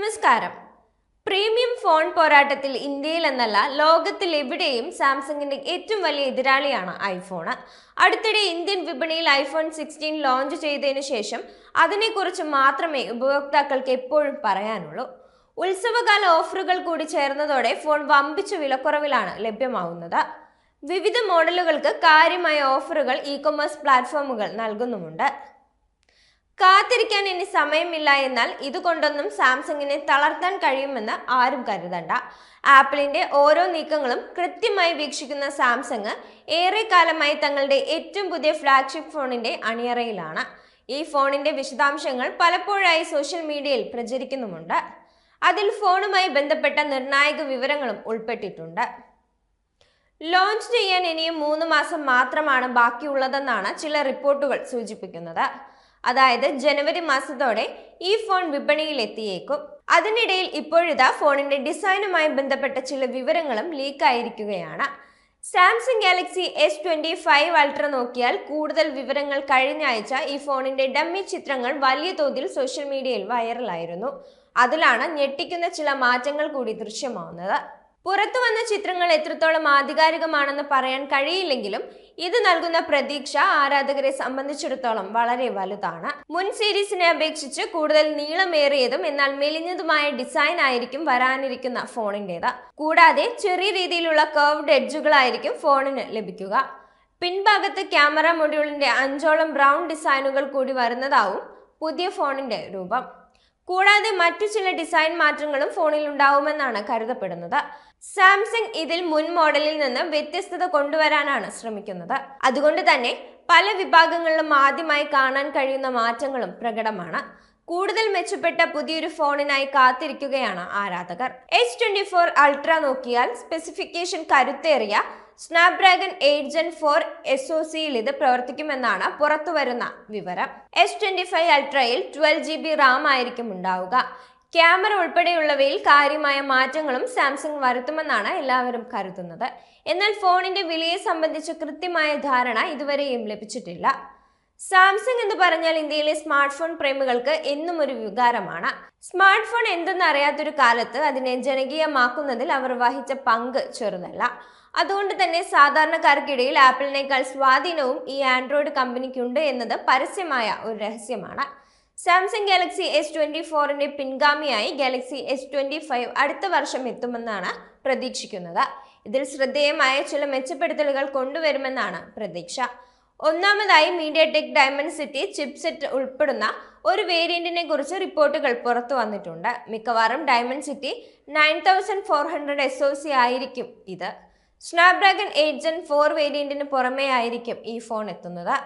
നമസ്കാരം. Premium phone പോരാട്ടത്തിൽ ഇന്ത്യയിൽ എന്നല്ല ലോകത്തിൽ എവിടെയും സാംസങ്ങിന്റെ ഏറ്റവും വലിയ എതിരാളിയാണ് ഐഫോണ്. അടുത്തിടെ ഇന്ത്യൻ വിപണിയിൽ ഐഫോൺ സിക്സ്റ്റീൻ ലോഞ്ച് ചെയ്തതിനു ശേഷം അതിനെക്കുറിച്ച് മാത്രമേ ഉപഭോക്താക്കൾക്ക് എപ്പോഴും പറയാനുള്ളൂ. ഉത്സവകാല ഓഫറുകൾ കൂടി ചേർന്നതോടെ ഫോൺ വമ്പിച്ച വിലക്കുറവിലാണ് ലഭ്യമാവുന്നത്. വിവിധ മോഡലുകൾക്ക് കാര്യമായ ഓഫറുകൾ ഇ കൊമേഴ്സ് പ്ലാറ്റ്ഫോമുകൾ നൽകുന്നുമുണ്ട്. കാത്തിരിക്കാൻ ഇനി സമയമില്ല എന്നാൽ ഇതുകൊണ്ടൊന്നും സാംസങ്ങിനെ തളർത്താൻ കഴിയുമെന്ന് ആരും കരുതണ്ട. ആപ്പിളിന്റെ ഓരോ നീക്കങ്ങളും കൃത്യമായി വീക്ഷിക്കുന്ന സാംസങ് ഏറെ കാലമായി തങ്ങളുടെ ഏറ്റവും പുതിയ ഫ്ലാഗ്ഷിപ്പ് ഫോണിന്റെ അണിയറയിലാണ്. ഈ ഫോണിന്റെ വിശദാംശങ്ങൾ പലപ്പോഴായി സോഷ്യൽ മീഡിയയിൽ പ്രചരിക്കുന്നുമുണ്ട്. അതിൽ ഫോണുമായി ബന്ധപ്പെട്ട നിർണായക വിവരങ്ങളും ഉൾപ്പെട്ടിട്ടുണ്ട്. ലോഞ്ച് ചെയ്യാൻ ഇനിയും മൂന്ന് മാസം മാത്രമാണ് ബാക്കിയുള്ളതെന്നാണ് ചില റിപ്പോർട്ടുകൾ സൂചിപ്പിക്കുന്നത്. അതായത് ജനുവരി മാസത്തോടെ ഈ ഫോൺ വിപണിയിൽ എത്തിയേക്കും അതിനിടയിൽ ഇപ്പോഴിതാ ഫോണിന്റെ ഡിസൈനുമായി ബന്ധപ്പെട്ട ചില വിവരങ്ങളും ലീക്ക് ആയിരിക്കുകയാണ് Samsung Galaxy S twenty five Ultra നോക്കിയാൽ കൂടുതൽ വിവരങ്ങൾ കഴിഞ്ഞ ആഴ്ച ഈ ഫോണിന്റെ ഡമ്മി ചിത്രങ്ങൾ വലിയ തോതിൽ സോഷ്യൽ മീഡിയയിൽ വൈറലായിരുന്നു. അതിലാണ് ഞെട്ടിക്കുന്ന ചില മാറ്റങ്ങൾ കൂടി ദൃശ്യമാവുന്നത്. പുറത്തു വന്ന ചിത്രങ്ങൾ എത്രത്തോളം ആധികാരികമാണെന്ന് പറയാൻ കഴിയില്ലെങ്കിലും ഇത് നൽകുന്ന പ്രതീക്ഷ ആരാധകരെ സംബന്ധിച്ചിടത്തോളം വളരെ വലുതാണ്. മുൻ സീരീസിനെ അപേക്ഷിച്ച് കൂടുതൽ നീളമേറിയതും എന്നാൽ മെലിഞ്ഞതുമായ ഡിസൈൻ ആയിരിക്കും വരാനിരിക്കുന്ന ഫോണിന്റെത് കൂടാതെ ചെറിയ രീതിയിലുള്ള കർവ്ഡ് എഡ്ജുകളായിരിക്കും ഫോണിന് ലഭിക്കുക. പിൻഭാഗത്ത് ക്യാമറ മൊഡ്യൂളിന്റെ അഞ്ചോളം ബ്രൗൺ ഡിസൈനുകൾ കൂടി വരുന്നതാവും പുതിയ ഫോണിന്റെ രൂപം. കൂടാതെ മറ്റു ചില ഡിസൈൻ മാറ്റങ്ങളും ഫോണിൽ ഉണ്ടാവുമെന്നാണ് കരുതപ്പെടുന്നത്. സാംസങ് ഇതിൽ മുൻ മോഡലിൽ നിന്ന് വ്യത്യസ്തത കൊണ്ടുവരാനാണ് ശ്രമിക്കുന്നത്. അതുകൊണ്ട് തന്നെ പല വിഭാഗങ്ങളിലും ആദ്യമായി കാണാൻ കഴിയുന്ന മാറ്റങ്ങളും പ്രകടമാണ്. കൂടുതൽ മെച്ചപ്പെട്ട പുതിയൊരു ഫോണിനായി കാത്തിരിക്കുകയാണ് ആരാധകർ. എച്ച് ട്വന്റി ഫോർ അൾട്ര നോക്കിയാൽ specification കരുത്തേറിയ Snapdragon eight gen four S O സിയിൽ ഇത് പ്രവർത്തിക്കുമെന്നാണ് പുറത്തുവരുന്ന വിവരം. എസ് ട്വന്റി ഫൈവ് അൾട്രയിൽ ട്വൽവ് ജി ബി റാം ആയിരിക്കും ഉണ്ടാവുക. ക്യാമറ ഉൾപ്പെടെയുള്ളവയിൽ കാര്യമായ മാറ്റങ്ങളും സാംസങ് വരുത്തുമെന്നാണ് എല്ലാവരും കരുതുന്നത്. എന്നാൽ ഫോണിന്റെ വിലയെ സംബന്ധിച്ച് കൃത്യമായ ധാരണ ഇതുവരെയും ലഭിച്ചിട്ടില്ല. സാംസങ് എന്ന് പറഞ്ഞാൽ ഇന്ത്യയിലെ സ്മാർട്ട് ഫോൺ പ്രേമികൾക്ക് എന്നും ഒരു വികാരമാണ്. സ്മാർട്ട് ഫോൺ എന്തെന്ന് അറിയാത്തൊരു കാലത്ത് അതിനെ ജനകീയമാക്കുന്നതിൽ അവർ വഹിച്ച പങ്ക് ചെറുതല്ല. അതുകൊണ്ട് തന്നെ സാധാരണക്കാർക്കിടയിൽ ആപ്പിളിനേക്കാൾ സ്വാധീനവും ഈ ആൻഡ്രോയിഡ് കമ്പനിക്കുണ്ട് എന്നത് പരസ്യമായ ഒരു രഹസ്യമാണ്. സാംസങ് ഗാലക്സി എസ് ട്വന്റി ഫോറിന്റെ പിൻഗാമിയായി ഗാലക്സി എസ് ട്വന്റി ഫൈവ് അടുത്ത വർഷം എത്തുമെന്നാണ് പ്രതീക്ഷിക്കുന്നത്. ഇതിൽ ശ്രദ്ധേയമായ ചില മെച്ചപ്പെടുത്തലുകൾ കൊണ്ടുവരുമെന്നാണ് പ്രതീക്ഷ. ഒന്നാമതായി MediaTek Dimensity chipset ഉൾപ്പെടുന്ന ഒരു വേരിയന്റിനെ കുറിച്ച് റിപ്പോർട്ടുകൾ പുറത്തു വന്നിട്ടുണ്ട്. മിക്കവാറും Dimensity nine thousand four hundred S O C ആയിരിക്കും ഇത്. സ്നാപ്ഡ്രാഗൺ എയ്റ്റ് ജെൻ ഫോർ വേരിയന്റിന് പുറമേ ആയിരിക്കും ഈ ഫോൺ എത്തുന്നത്.